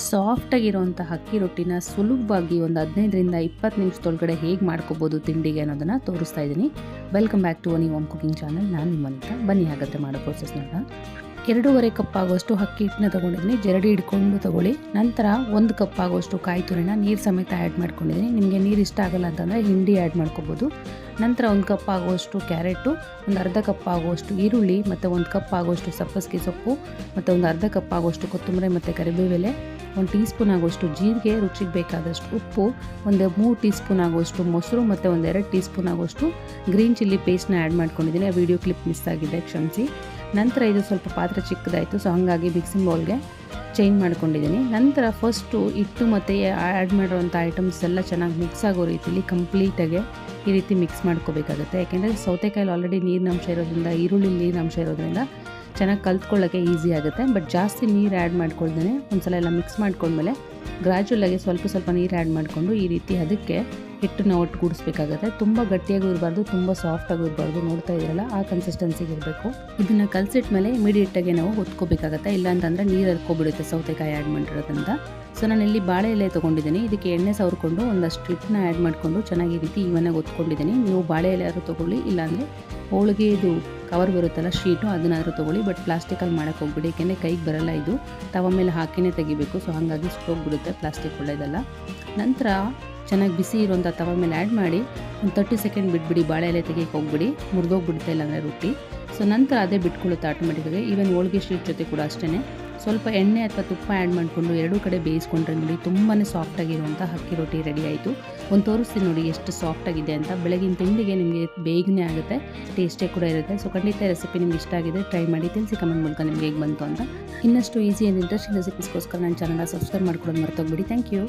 ಸಾಫ್ಟಾಗಿರುವಂಥ ಅಕ್ಕಿ ರೊಟ್ಟಿನ ಸುಲಭವಾಗಿ ಒಂದು ಹದಿನೈದರಿಂದ ಇಪ್ಪತ್ತು ನಿಮಿಷದೊಳಗಡೆ ಹೇಗೆ ಮಾಡ್ಕೋಬೋದು ತಿಂಡಿಗೆ ಅನ್ನೋದನ್ನು ತೋರಿಸ್ತಾ ಇದ್ದೀನಿ. ವೆಲ್ಕಮ್ ಬ್ಯಾಕ್ ಟು ಒನಿ ಹೋಮ್ ಕುಕಿಂಗ್ ಚಾನಲ್ ನಾನು ನಿಮ್ಮಂತ ಬನ್ನಿ, ಹಾಗಾದರೆ ಮಾಡೋ ಪ್ರೋಸೆಸ್ ನೋಡೋಣ. ಎರಡೂವರೆ ಕಪ್ ಆಗುವಷ್ಟು ಅಕ್ಕಿ ಹಿಟ್ಟನ್ನ ತೊಗೊಂಡಿದ್ದೀನಿ. ಜರಡಿ ಹಿಡ್ಕೊಂಡು ತೊಗೊಳ್ಳಿ. ನಂತರ ಒಂದು ಕಪ್ ಆಗುವಷ್ಟು ಕಾಯಿ ತುರಿನ ನೀರು ಸಮೇತ ಆ್ಯಡ್ ಮಾಡ್ಕೊಂಡಿದ್ದೀನಿ. ನಿಮಗೆ ನೀರು ಇಷ್ಟ ಆಗಲ್ಲ ಅಂತಂದರೆ ಹಿಂಡಿ ಆ್ಯಡ್ ಮಾಡ್ಕೋಬೋದು. ನಂತರ ಒಂದು ಕಪ್ ಆಗುವಷ್ಟು ಕ್ಯಾರೆಟು, ಒಂದು ಅರ್ಧ ಕಪ್ ಆಗುವಷ್ಟು ಈರುಳ್ಳಿ, ಮತ್ತು ಒಂದು ಕಪ್ ಆಗುವಷ್ಟು ಸಬ್ಬಸಿಗೆ ಸೊಪ್ಪು, ಮತ್ತು ಒಂದು ಅರ್ಧ ಕಪ್ ಆಗುವಷ್ಟು ಕೊತ್ತಂಬರಿ, ಮತ್ತು ಕರಿಬೇವೆಲೆ ಒಂದು ಟೀ ಸ್ಪೂನ್ ಆಗುವಷ್ಟು ಜೀರಿಗೆ, ರುಚಿಗೆ ಬೇಕಾದಷ್ಟು ಉಪ್ಪು, ಒಂದು ಮೂರು ಟೀ ಸ್ಪೂನ್ ಆಗುವಷ್ಟು ಮೊಸರು ಮತ್ತು ಒಂದು ಎರಡು ಟೀ ಸ್ಪೂನ್ ಆಗುವಷ್ಟು ಗ್ರೀನ್ ಚಿಲ್ಲಿ ಪೇಸ್ಟ್ನ ಆ್ಯಡ್ ಮಾಡ್ಕೊಂಡಿದ್ದೀನಿ. ಆ ವಿಡಿಯೋ ಕ್ಲಿಪ್ ಮಿಸ್ ಆಗಿದೆ, ಕ್ಷಮಿಸಿ. ನಂತರ ಇದು ಸ್ವಲ್ಪ ಪಾತ್ರೆ ಚಿಕ್ಕದಾಯಿತು, ಸೊ ಹಾಗಾಗಿ ಮಿಕ್ಸಿಂಗ್ ಬೌಲ್ಗೆ ಚೇಂಜ್ ಮಾಡ್ಕೊಂಡಿದ್ದೀನಿ. ನಂತರ ಫಸ್ಟು ಹಿಟ್ಟು ಮತ್ತು ಆ್ಯಡ್ ಮಾಡಿರೋಂಥ ಐಟಮ್ಸ್ ಎಲ್ಲ ಚೆನ್ನಾಗಿ ಮಿಕ್ಸ್ ಆಗೋ ರೀತಿಯಲ್ಲಿ ಕಂಪ್ಲೀಟಾಗಿ ಈ ರೀತಿ ಮಿಕ್ಸ್ ಮಾಡ್ಕೋಬೇಕಾಗುತ್ತೆ. ಯಾಕೆಂದರೆ ಸೌತೆಕಾಯಲ್ಲಿ ಆಲ್ರೆಡಿ ನೀರಿನಂಶ ಇರೋದ್ರಿಂದ ಈರುಳ್ಳಿ ನೀರಿನಂಶ ಇರೋದ್ರಿಂದ ಚೆನ್ನಾಗಿ ಕಲ್ತ್ಕೊಳ್ಳೋಕ್ಕೆ ಈಸಿ ಆಗುತ್ತೆ. ಬಟ್ ಜಾಸ್ತಿ ನೀರು ಆ್ಯಡ್ ಮಾಡ್ಕೊಳ್ದೇ ಒಂದ್ಸಲ ಎಲ್ಲ ಮಿಕ್ಸ್ ಮಾಡ್ಕೊಂಡ್ಮೇಲೆ ಗ್ರ್ಯಾಜುವಲಾಗಿ ಸ್ವಲ್ಪ ಸ್ವಲ್ಪ ನೀರು ಆ್ಯಡ್ ಮಾಡಿಕೊಂಡು ಈ ರೀತಿ ಅದಕ್ಕೆ ಹಿಟ್ಟನ್ನ ಒಟ್ಟುಗೂಡಿಸ್ಬೇಕಾಗುತ್ತೆ ತುಂಬ ಗಟ್ಟಿಯಾಗೂ ಇರಬಾರ್ದು, ತುಂಬ ಸಾಫ್ಟಾಗೂ ಇರಬಾರ್ದು. ನೋಡ್ತಾ ಇದ್ರಲ್ಲ, ಆ ಕನ್ಸಿಸ್ಟೆನ್ಸಿಗೆ ಇರಬೇಕು. ಇದನ್ನು ಕಲಸಿಟ್ಮೇಲೆ ಇಮಿಡಿಯೇಟಾಗಿ ನಾವು ಹೊತ್ಕೋಬೇಕಾಗತ್ತೆ. ಇಲ್ಲ ಅಂತಂದರೆ ನೀರು ಹರ್ಕೊಬಿಡುತ್ತೆ ಸೌತೆಕಾಯಿ ಆ್ಯಡ್ ಮಾಡಿರೋದ್ರಿಂದ. ಸೊ ನಾನು ಇಲ್ಲಿ ಬಾಳೆ ಎಲೆ ತೊಗೊಂಡಿದ್ದೀನಿ. ಇದಕ್ಕೆ ಎಣ್ಣೆ ಸವರ್ಕೊಂಡು ಒಂದಷ್ಟು ಹಿಟ್ಟನ್ನ ಆ್ಯಡ್ ಮಾಡಿಕೊಂಡು ಚೆನ್ನಾಗಿ ರೀತಿ ಇವನ್ನಾಗಿ ಒತ್ಕೊಂಡಿದ್ದೀನಿ ನೀವು ಬಾಳೆ ಎಲೆ ಆದರೂ ತೊಗೊಳ್ಳಿ, ಇಲ್ಲಾಂದರೆ ಹೋಳಿಗೆ ಇದು ಕವರ್ ಬರುತ್ತಲ್ಲ, ಶೀಟು ಅದನ್ನಾದರೂ ತೊಗೊಳ್ಳಿ ಬಟ್ ಪ್ಲಾಸ್ಟಿಕಲ್ಲಿ ಮಾಡಕ್ಕೆ ಹೋಗ್ಬಿಡಿ. ಏಕೆಂದರೆ ಕೈಗೆ ಬರಲ್ಲ ಇದು. ತವ ಮೇಲೆ ಹಾಕಿನೇ ತೆಗಿಬೇಕು. ಸೊ ಹಾಗಾಗಿ ಸುಟ್ಟೋಗ್ಬಿಡುತ್ತೆ ಪ್ಲಾಸ್ಟಿಕ್ ಒಳ್ಳೆಯದಲ್ಲ ನಂತರ ಚೆನ್ನಾಗಿ ಬಿಸಿ ಇರುವಂಥ ತವ ಮೇಲೆ ಆ್ಯಡ್ ಮಾಡಿ ಒಂದು ತರ್ಟಿ ಸೆಕೆಂಡ್ ಬಿಟ್ಬಿಡಿ ಬಾಳೆ ಎಲೆ ತೆಗಿಯಕ್ಕೆ ಹೋಗ್ಬಿಡಿ, ಮುರಿದೋಗ್ಬಿಡುತ್ತೆ ಇಲ್ಲಾಂದರೆ ರೊಟ್ಟಿ. ಸೊ ನಂತರ ಅದೇ ಬಿಟ್ಕೊಳ್ಳುತ್ತೆ ಆಟೋಮೆಟಿಕಾಗಿ ಈವನ್ ಹೋಳಿಗೆ ಶೀಟ್ ಜೊತೆ ಕೂಡ ಅಷ್ಟೇ ಸ್ವಲ್ಪ ಎಣ್ಣೆ ಅಥವಾ ತುಪ್ಪ ಆ್ಯಡ್ ಮಾಡಿಕೊಂಡು ಎರಡೂ ಕಡೆ ಬೇಯಿಸ್ಕೊಂಡ್ರೆ ನೋಡಿ ತುಂಬಾ ಸಾಫ್ಟಾಗಿರುವಂಥ ಅಕ್ಕಿ ರೊಟ್ಟಿ ರೆಡಿ ಆಯಿತು. ಒಂದು ತೋರಿಸ್ತೀನಿ ನೋಡಿ ಎಷ್ಟು ಸಾಫ್ಟಾಗಿದೆ ಅಂತ. ಬೆಳಗಿನ ತಿಂಡಿಗೆ ನಿಮಗೆ ಬೇಗನೆ ಆಗುತ್ತೆ ಟೇಸ್ಟೇ ಕೂಡ ಇರುತ್ತೆ. ಸೊ ಖಂಡಿತ ರೆಸಿಪಿ ನಿಮ್ಗೆ ಇಷ್ಟ ಆಗಿದೆ ಟ್ರೈ ಮಾಡಿ. ತಿಳಿಸಿ ಕಮೆಂಟ್ ಮೂಲಕ ನಿಮ್ಗೆ ಹೇಗೆ ಬಂತು ಅಂತ. ಇನ್ನಷ್ಟು ಈಸಿ ಆ್ಯಂಡ್ ಇಂಟ್ರೆಸ್ಟಿಂಗ್ ರೆಸಿಪೀಸ್ಗೋಸ್ಕರ ನನ್ನ ಚಾನಲ್ನ ಸಬ್ಸ್ಕ್ರೈಬ್ ಮಾಡ್ಕೊಳ್ಳೋದು ಮರ್ತೋಗ್ಬಿಡಿ. Thank you